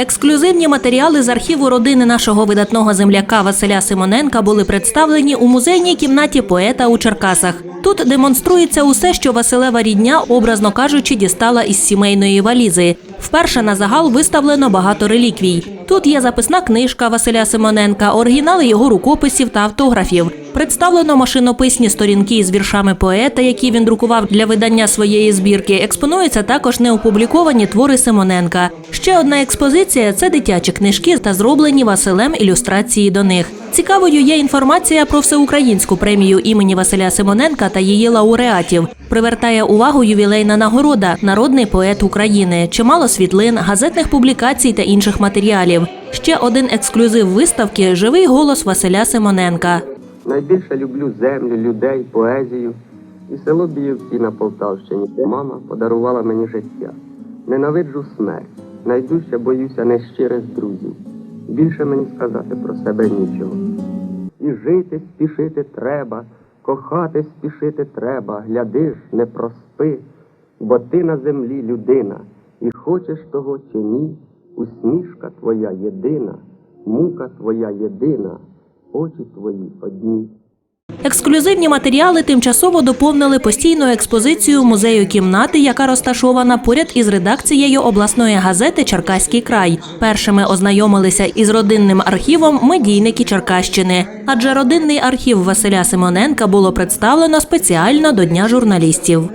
Ексклюзивні матеріали з архіву родини нашого видатного земляка Василя Симоненка були представлені у музейній кімнаті поета у Черкасах. Тут демонструється усе, що Василева рідня, образно кажучи, дістала із сімейної валізи. Вперше на загал виставлено багато реліквій. Тут є записна книжка Василя Симоненка, оригінали його рукописів та автографів. Представлено машинописні сторінки із віршами поета, які він друкував для видання своєї збірки. Експонуються також неопубліковані твори Симоненка. Ще одна експозиція це дитячі книжки та зроблені Василем ілюстрації до них. Цікавою є інформація про всеукраїнську премію імені Василя Симоненка та її лауреатів. Привертає увагу ювілейна нагорода Народний поет України, чимало світлин, газетних публікацій та інших матеріалів. Ще один ексклюзив виставки живий голос Василя Симоненка. Найбільше люблю землю, людей, поезію і село Біївці на Полтавщині. Мама подарувала мені життя. Ненавиджу смерть. Найдужче боюся нещирих друзів. Більше мені сказати про себе нічого. І жити спішити треба, кохати спішити треба, глядиш, не проспи, бо ти на землі людина, і хочеш того чи ні, усмішка твоя єдина, мука твоя єдина, очі твої одні. Ексклюзивні матеріали тимчасово доповнили постійну експозицію музею кімнати, яка розташована поряд із редакцією обласної газети Черкаський край. Першими ознайомилися із родинним архівом медійники Черкащини, адже родинний архів Василя Симоненка було представлено спеціально до Дня журналістів.